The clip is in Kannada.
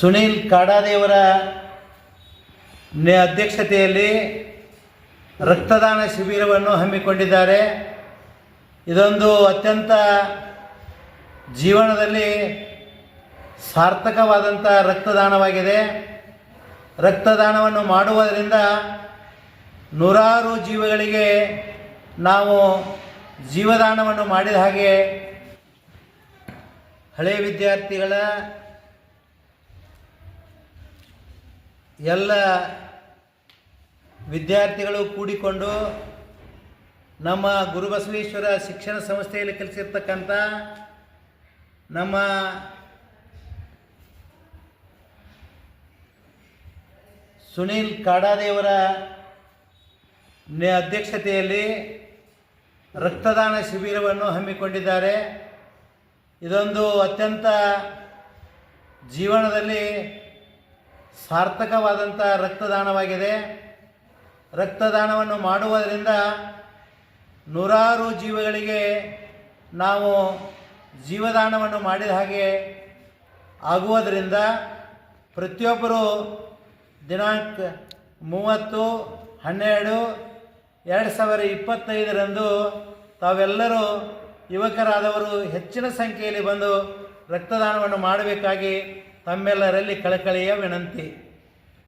ಸುನೀಲ್ ಕಾಡಾದೇವರ ಅಧ್ಯಕ್ಷತೆಯಲ್ಲಿ ರಕ್ತದಾನ ಶಿಬಿರವನ್ನು ಹಮ್ಮಿಕೊಂಡಿದ್ದಾರೆ. ಇದೊಂದು ಅತ್ಯಂತ ಜೀವನದಲ್ಲಿ ಸಾರ್ಥಕವಾದಂಥ ರಕ್ತದಾನವಾಗಿದೆ. ರಕ್ತದಾನವನ್ನು ಮಾಡುವುದರಿಂದ ನೂರಾರು ಜೀವಗಳಿಗೆ ನಾವು ಜೀವದಾನವನ್ನು ಮಾಡಿದ ಹಾಗೆ ಹಳೆಯ ವಿದ್ಯಾರ್ಥಿಗಳ ಎಲ್ಲ ವಿದ್ಯಾರ್ಥಿಗಳು ಕೂಡಿಕೊಂಡು ನಮ್ಮ ಗುರುಬಸವೇಶ್ವರ ಶಿಕ್ಷಣ ಸಂಸ್ಥೆಯಲ್ಲಿ ಕಲಿಸಿರ್ತಕ್ಕಂಥ ನಮ್ಮ ಸುನೀಲ್ ಕಾಡಾದೇವರ ಅಧ್ಯಕ್ಷತೆಯಲ್ಲಿ ರಕ್ತದಾನ ಶಿಬಿರವನ್ನು ಹಮ್ಮಿಕೊಂಡಿದ್ದಾರೆ. ಇದೊಂದು ಅತ್ಯಂತ ಜೀವನದಲ್ಲಿ ಸಾರ್ಥಕವಾದಂಥ ರಕ್ತದಾನವಾಗಿದೆ. ರಕ್ತದಾನವನ್ನು ಮಾಡುವುದರಿಂದ ನೂರಾರು ಜೀವಗಳಿಗೆ ನಾವು ಜೀವದಾನವನ್ನು ಮಾಡಿದ ಹಾಗೆ ಆಗುವುದರಿಂದ ಪ್ರತಿಯೊಬ್ಬರು ದಿನಾಂಕ ಮೂವತ್ತು, ಹನ್ನೆರಡು, ಎರಡು ಸಾವಿರ ಇಪ್ಪತ್ತೈದರಂದು ತಾವೆಲ್ಲರೂ ಯುವಕರಾದವರು ಹೆಚ್ಚಿನ ಸಂಖ್ಯೆಯಲ್ಲಿ ಬಂದು ರಕ್ತದಾನವನ್ನು ಮಾಡಬೇಕಾಗಿ ತಮ್ಮೆಲ್ಲರಲ್ಲಿ ಕಳಕಳಿಯ ವಿನಂತಿ.